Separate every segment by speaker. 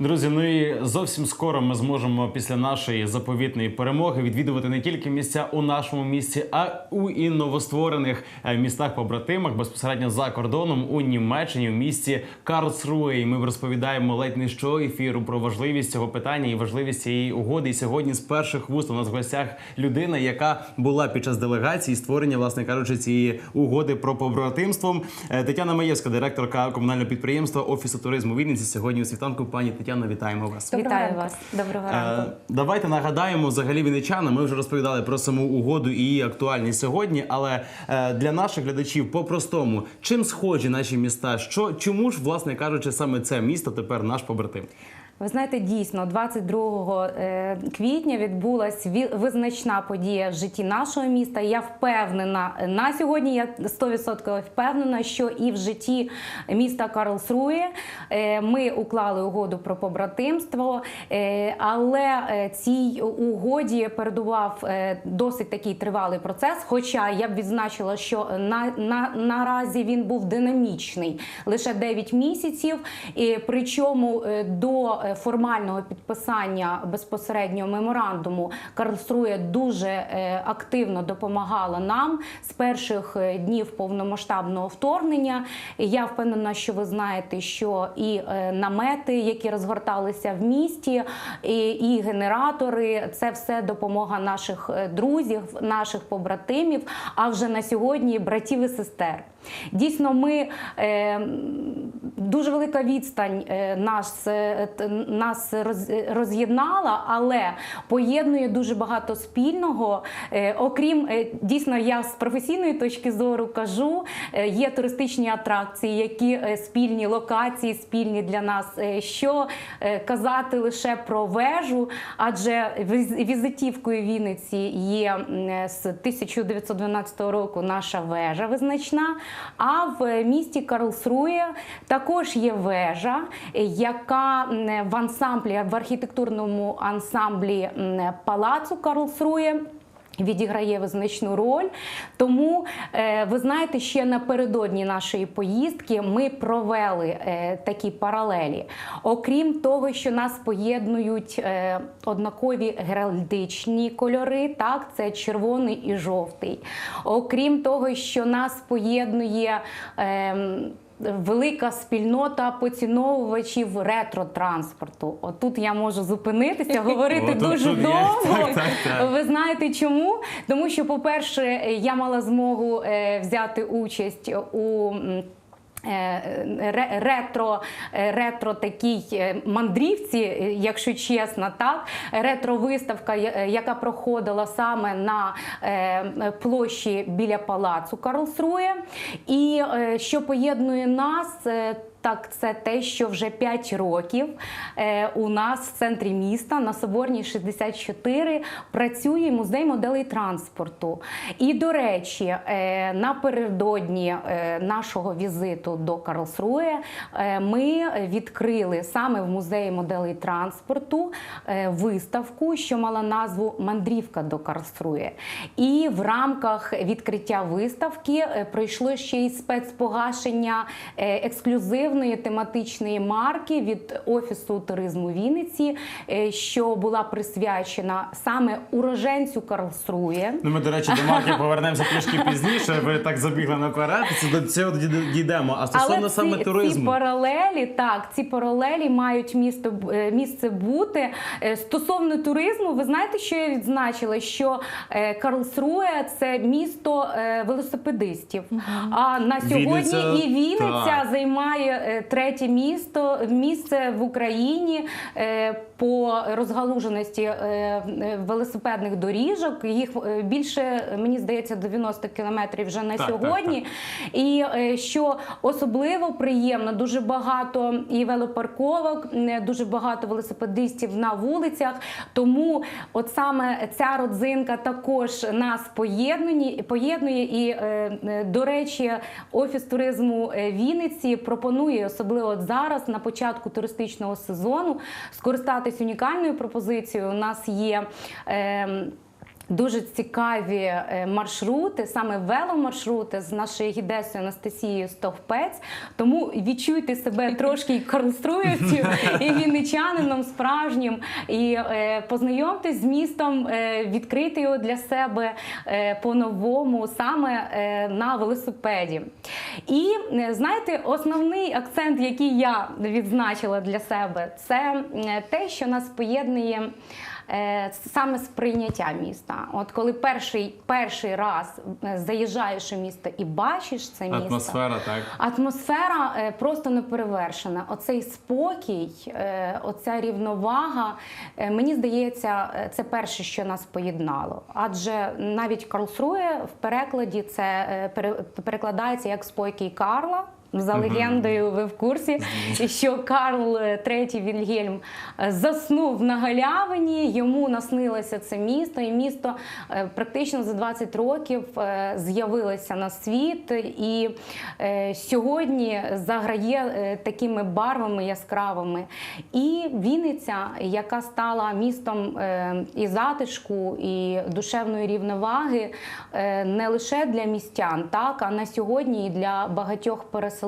Speaker 1: Друзі, ну і зовсім скоро ми зможемо після нашої заповітної перемоги відвідувати не тільки місця у нашому місті, а у і новостворених е, містах побратимах безпосередньо за кордоном у Німеччині, в місті Карлсруе. І Ми розповідаємо ледь не що ефіру про важливість цього питання і важливість цієї угоди. І сьогодні з перших вуст у нас в гостях людина, яка була під час делегації створення, власне кажучи, цієї угоди про побратимство. Е, Тетяна Маєвська, директорка комунального підприємства Офісу туризму Вінниці. Сьогодні у світанку. Пані Тетяно, вітаємо вас.
Speaker 2: Доброго
Speaker 3: Вітаю
Speaker 2: ранку.
Speaker 3: вас. Доброго
Speaker 1: Е,
Speaker 3: ранку.
Speaker 1: Давайте нагадаємо взагалі вінничанам. Ми вже розповідали про саму угоду і її актуальність сьогодні. Але е, для наших глядачів по-простому, чим схожі наші міста? Що чому ж, власне кажучи, саме це місто тепер наш побратим?
Speaker 3: Ви знаєте, дійсно, 22 е, квітня відбулась ві- визначна подія в житті нашого міста. Я впевнена на сьогодні. Я 100% впевнена, що і в житті міста Карлсрує е, ми уклали угоду про побратимство, е, але е, цій угоді передував е, досить такий тривалий процес. Хоча я б відзначила, що на, на наразі він був динамічний лише 9 місяців. Причому е, до е, формального підписання безпосередньо меморандуму Карлсрує дуже е, активно допомагала нам з перших е, днів повномасштабного вторгнення. Я впевнена, що ви знаєте, що і е, намети, які розгорталися в місті, і, і генератори це все допомога наших е, друзів, наших побратимів. А вже на сьогодні братів і сестер. Дійсно, ми е, дуже велика відстань е, нас, е, нас роз'єднала, але поєднує дуже багато спільного. Е, окрім дійсно, я з професійної точки зору кажу, є туристичні атракції, які спільні локації, спільні для нас. Що казати лише про вежу, адже візитівкою Вінниці є з 1912 року наша вежа визначна. А в місті Карлсрує також є вежа, яка в ансамблі, в архітектурному ансамблі палацу Карлсрує. Відіграє визначну роль, тому е, ви знаєте, ще напередодні нашої поїздки ми провели е, такі паралелі. Окрім того, що нас поєднують е, однакові геральдичні кольори, так це червоний і жовтий. Окрім того, що нас поєднує. Велика спільнота поціновувачів ретро-транспорту. Отут я можу зупинитися, говорити дуже довго. Ви знаєте чому? Тому що, по-перше, я мала змогу е, взяти участь у. Е, ре- Ретро, е, ретро такій е, мандрівці, е, якщо чесно, так ретро-виставка, е, яка проходила саме на е, площі біля палацу Карлсрує. І е, що поєднує нас. Так, це те, що вже 5 років е, у нас в центрі міста на Соборній 64 працює музей моделей транспорту. І, до речі, е, напередодні е, нашого візиту до Карлсрує ми відкрили саме в музеї моделей транспорту виставку, що мала назву Мандрівка до Карлсрує. І в рамках відкриття виставки пройшло ще й спецпогашення е, ексклюзивної тематичної марки від офісу туризму Вінниці, е, що була присвячена саме уроженцю Карлсрує.
Speaker 1: Ну, ми, до речі, до марки повернемося трішки пізніше. Ви так забігли наперед. Це до цього дійдемо. А стосовно
Speaker 3: Але
Speaker 1: саме
Speaker 3: ці,
Speaker 1: туризму.
Speaker 3: ці паралелі, так, ці паралелі мають місто е, місце бути. Е, Стосовно туризму, ви знаєте, що я відзначила? Що Карлсруе це місто велосипедистів. А на сьогодні
Speaker 1: Вінниця,
Speaker 3: і Вінниця
Speaker 1: так.
Speaker 3: займає третє місто місце в Україні е, по розгалуженості е, е, велосипедних доріжок. Їх е, більше, мені здається, 90 кілометрів вже на
Speaker 1: Так, так,
Speaker 3: сьогодні. І е, що особливо приємно, дуже багато і велопарковок, е, дуже багато велосипедистів на вулицях. Тому от саме ця родзинка також нас поєднує, поєднує. І, е, е, до речі, офіс туризму е, Вінниці пропонує, особливо от зараз, на початку туристичного сезону, скористатись унікальною пропозицією. У нас є. Е, дуже цікаві е, маршрути, саме веломаршрути з нашою гідесою Анастасією Стовпець. Тому відчуйте себе трошки і карлструєвців, і вінничанином справжнім. І е, познайомтесь з містом, е, відкрити його для себе по-новому, саме на велосипеді. І знаєте, основний акцент, який я відзначила для себе, це те, що нас поєднує. Е, Саме сприйняття міста. От коли перший, перший раз е, заїжджаєш у місто і бачиш це місто,
Speaker 1: Атмосфера, так.
Speaker 3: Атмосфера е, просто неперевершена. Оцей спокій, оця рівновага. Мені здається, це перше, що нас поєднало. Адже навіть Карлсрує в перекладі це пере- перекладається як спокій Карла. За легендою, ви в курсі, що Карл III Вільгельм е, заснув на галявині, йому наснилося це місто, і місто е, практично за 20 років е, з'явилося на світ, і сьогодні заграє такими барвами яскравими. І Вінниця, яка стала містом і затишку, і душевної рівноваги, не лише для містян, так а на сьогодні і для багатьох переселенців,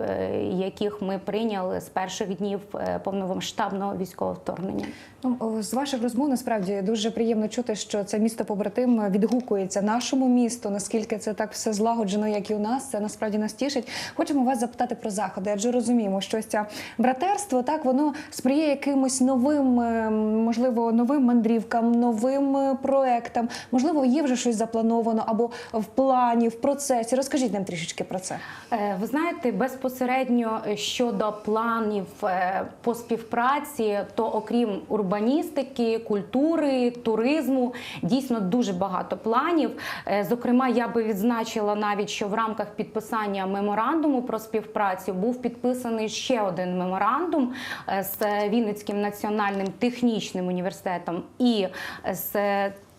Speaker 3: е, яких ми прийняли з перших днів е, повномасштабного військового вторгнення.
Speaker 2: Ну, з ваших розмов насправді дуже приємно чути, що це місто побратим відгукується нашому місту. Наскільки це так все злагоджено, як і у нас, це насправді нас тішить. Хочемо вас запитати про заходи, адже розуміємо, що ось це братерство так воно сприяє якимось новим, е, можливо, новим мандрівкам, новим е, проектам. Можливо, є вже щось заплановано або в плані, в процесі. Розкажіть нам трішечки про це.
Speaker 3: Е, Ви знаєте, безпосередньо е, щодо планів е, по співпраці, то окрім урбаністики, культури, туризму, дійсно дуже багато планів. Е, Зокрема, я би відзначила навіть, що в рамках підписання меморандуму про співпрацю був підписаний ще один меморандум з Вінницьким національним технічним університетом і з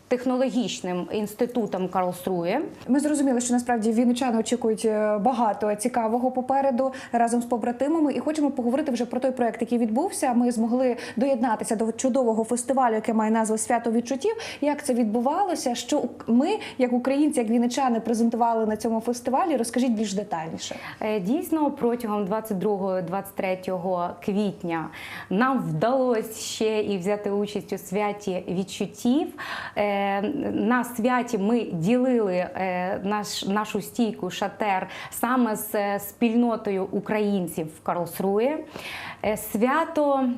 Speaker 3: технологічним інститутом Карлсрує.
Speaker 2: Ми зрозуміли, що насправді вінничани очікують е, багато цікавого попереду разом з побратимами, і хочемо поговорити вже про той проект, який відбувся. Ми змогли доєднатися до чудового фестивалю, який має назву Свято відчуттів. Як це відбувалося? Що ми, як українці, як вінничани, презентували на цьому фестивалі? Розкажіть більш детальніше.
Speaker 3: Е, Дійсно, протягом 22-23 квітня нам вдалося ще і взяти участь у святі відчуттів. На святі ми ділили е, наш, нашу стійку шатер саме з е, спільнотою українців в Карлсрує. Е, Свято.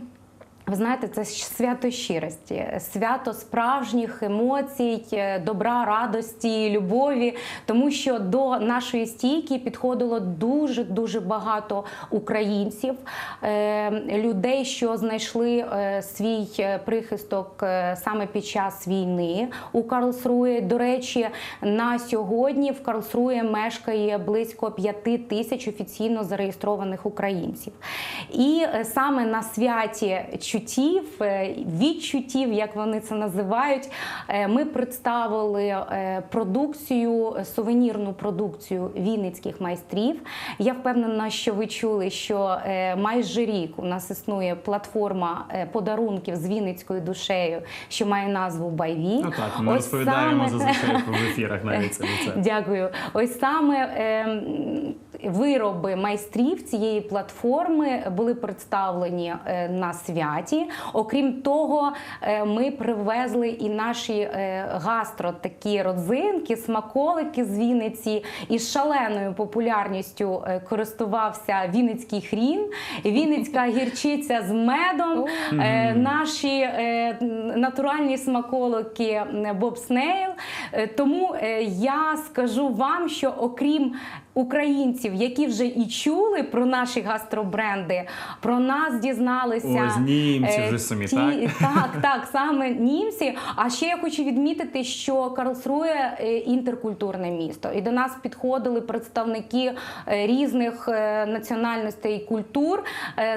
Speaker 3: Ви знаєте, це свято щирості, свято справжніх емоцій, е, добра, радості, любові, тому що до нашої стійки підходило дуже дуже багато українців, е, людей, що знайшли е, свій прихисток саме під час війни у Карлсрує. До речі, на сьогодні в Карлсрує мешкає близько п'яти тисяч офіційно зареєстрованих українців. І саме на святі чуттів, е, відчуттів, як вони це називають, е, ми представили е, продукцію, сувенірну продукцію вінницьких майстрів. Я впевнена, що ви чули, що майже рік у нас існує платформа подарунків з вінницькою душею, що має назву Байві.
Speaker 1: Ну так, ми
Speaker 3: Ось
Speaker 1: розповідаємо
Speaker 3: саме-
Speaker 1: зазвичай в ефірах навіть це. це.
Speaker 3: Дякую. Ось саме ем, вироби майстрів цієї платформи були представлені е, на святі. Окрім того, е, ми привезли і наші е, гастро такі родзинки, смаколики з Вінниці. І шаленою популярністю користувався Вінницький хрін, Вінницька гірчиця з медом, наші натуральні смаколики Боб Снейл. Е, Тому я скажу вам, що окрім українців, які вже і чули про наші гастробренди, про нас дізналися
Speaker 1: Ось німці
Speaker 3: е,
Speaker 1: вже самі,
Speaker 3: ті-
Speaker 1: так?
Speaker 3: так, так, саме німці. А ще я хочу відмітити, що Карлсрує е, інтеркультурне місто, і до нас підходили представники е, різних національностей і культур.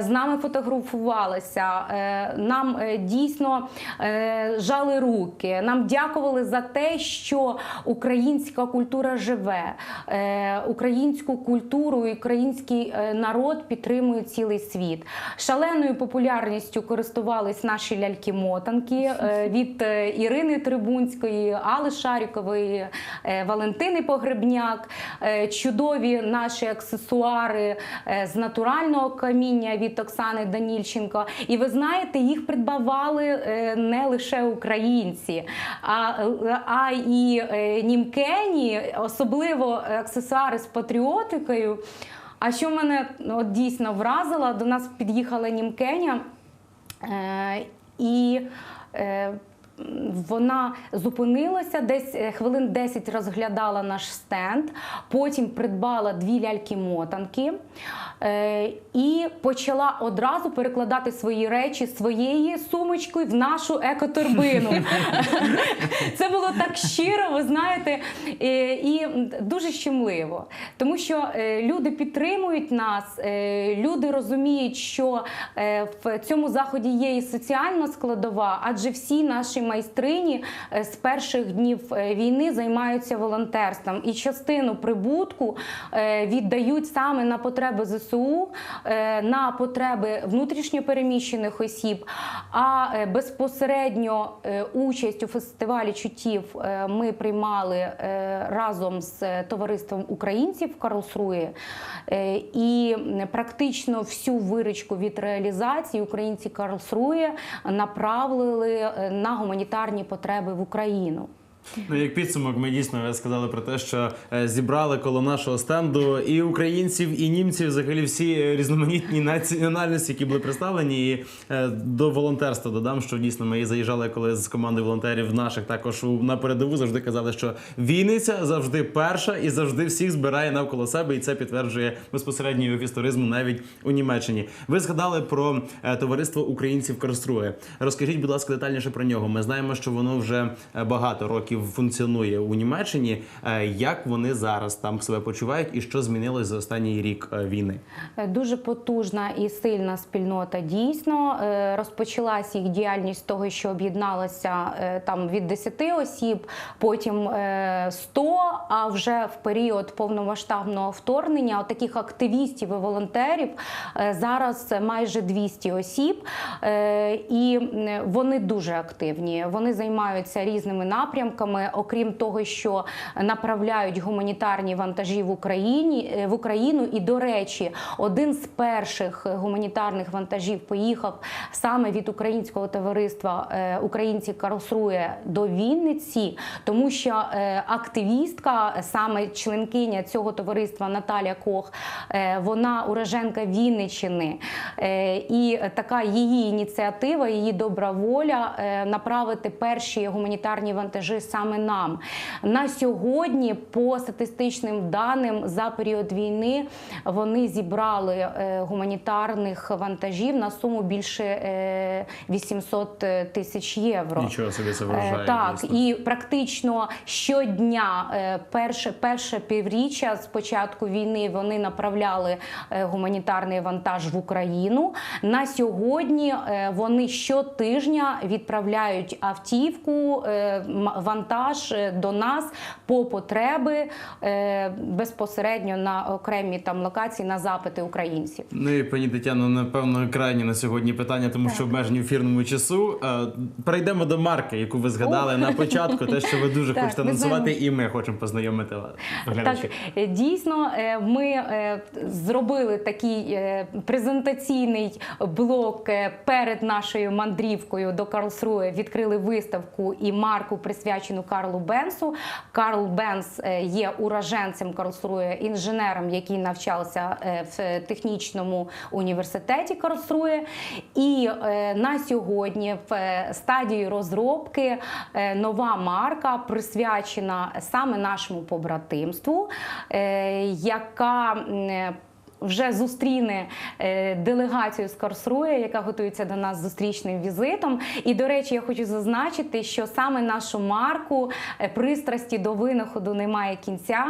Speaker 3: З нами фотографувалися. Нам дійсно жали руки. Нам дякували за те, що українська культура живе. українську культуру і український е, народ підтримує цілий світ. Шаленою популярністю користувались наші ляльки-мотанки е, від е, Ірини Трибунської, Алли Шарікової, Валентини Погребняк, чудові наші аксесуари з натурального каміння від Оксани Данільченко. І ви знаєте, їх придбавали не лише українці, а, а і німкені, особливо аксесуари з патріотикою. А що мене ну, от, дійсно вразило, до нас під'їхала німкеня. Е, і е, вона зупинилася десь е, хвилин 10 розглядала наш стенд, потім придбала дві ляльки-мотанки е, і почала одразу перекладати свої речі своєю сумочкою в нашу екоторбину. Це було так щиро, ви знаєте, е, і дуже щемливо, тому що люди підтримують нас, люди розуміють, що в цьому заході є і соціальна складова, адже всі наші майстрині е, з перших днів е, війни займаються волонтерством, і частину прибутку е, віддають саме на потреби ЗСУ, на потреби внутрішньопереміщених осіб. А безпосередньо участь у фестивалі чуттів е, ми приймали разом з товариством українців в Карлсруї. І практично всю виручку від реалізації українці Карлсрує направили на гуманітарні потреби в Україну.
Speaker 1: Ну, як підсумок, ми дійсно сказали про те, що е, зібрали коло нашого стенду і українців, і німців, взагалі всі різноманітні національності, які були представлені. І е, до волонтерства додам, що дійсно ми заїжджали коли з командою волонтерів наших також на передову завжди казали, що Вінниця завжди перша і завжди всіх збирає навколо себе, і це підтверджує безпосередньо офіс туризму навіть у Німеччині. Ви згадали про е, товариство українців Карструє. Розкажіть, будь ласка, детальніше про нього. Ми знаємо, що воно вже багато років функціонує у Німеччині. Е, Як вони зараз там себе почувають, і що змінилось за останній рік е, війни?
Speaker 3: Е, Дуже потужна і сильна спільнота дійсно розпочалась їх діяльність того, що об'єдналося е, там від 10 осіб, потім е, 100, А вже в період повномасштабного вторгнення таких активістів і волонтерів зараз майже 200 осіб, і вони дуже активні. Вони займаються різними напрямками, окрім того, що направляють гуманітарні вантажі в Україні е, в Україну. І до речі, один з перших гуманітарних вантажів поїхав саме від українського товариства е, Українці Карлсрує до Вінниці, тому що е, активістка, саме членкиня цього товариства Наталя Кох, вона уроженка Вінниччини. Е, І така її ініціатива, її добра воля направити перші гуманітарні вантажі саме нам. На сьогодні, по статистичним даним, за період війни вони зібрали е, гуманітарних вантажів на суму більше е, 800 тисяч євро.
Speaker 1: Нічого собі це
Speaker 3: Е,
Speaker 1: вражає.
Speaker 3: Так,
Speaker 1: дійсно.
Speaker 3: і практично щодня, е, перше, перше півріччя з початку війни вони направляли е, гуманітарний вантаж в Україну. На сьогодні е, вони щотижня відправляють автівку, е, м- вантаж е, до нас по потреби е, безпосередньо на окремі там локації на запити українців.
Speaker 1: Ну і пані Тетяно, напевно, крайні на сьогодні питання, тому що обмежені ефірному часу. Е, Перейдемо до марки, яку ви згадали на початку. Те, що ви дуже
Speaker 3: Так,
Speaker 1: хочете анонсувати, і ми хочемо познайомити вас.
Speaker 3: Так, дійсно, ми зробили такий презентаційний блок перед нашою мандрівкою до Карлсруе. Відкрили виставку і марку присвячену Карлу Бенсу. Карл Бенс е, є уроженцем Карлсруе, інженером, який навчався е, в технічному університеті Карлсруе. І е, на сьогодні в стадії розробки нова марка присвячена саме нашому побратимству, яка вже зустріне е, делегацію з Карсрує, яка готується до нас зустрічним візитом. І до речі, я хочу зазначити, що саме нашу марку е, пристрасті до винаходу немає кінця.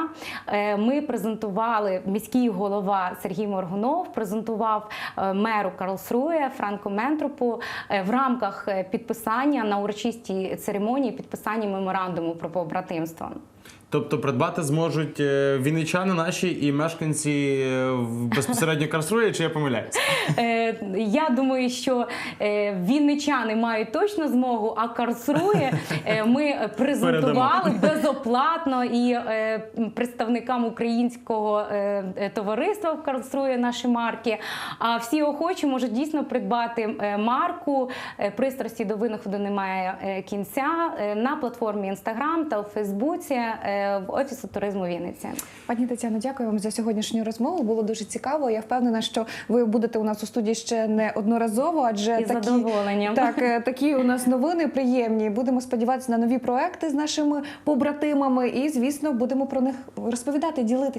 Speaker 3: Е, Ми презентували міський голова Сергій Моргунов, презентував меру Карлсрує Франко Ментропу е, в рамках підписання на урочистій церемонії підписання меморандуму про побратимство.
Speaker 1: Тобто придбати зможуть е, вінничани наші і мешканці е, безпосередньо Карсрує, чи я помиляюсь?
Speaker 3: Е, Я думаю, що е, вінничани мають точно змогу, а Карсрує ми презентували безоплатно і представникам українського товариства в Карсрує наші марки. А всі охочі можуть дійсно придбати марку пристрасті до винаходу немає кінця на платформі Instagram та у Фейсбуці в офісу туризму Вінниці.
Speaker 2: Пані Тетяно, дякую вам за сьогоднішню розмову. Було дуже цікаво. Я впевнена, що ви будете у нас у студії ще не одноразово, адже
Speaker 3: Із
Speaker 2: такі, так, е, такі у нас новини приємні. Будемо сподіватися на нові проекти з нашими побратимами, і звісно, будемо про них розповідати, ділитися.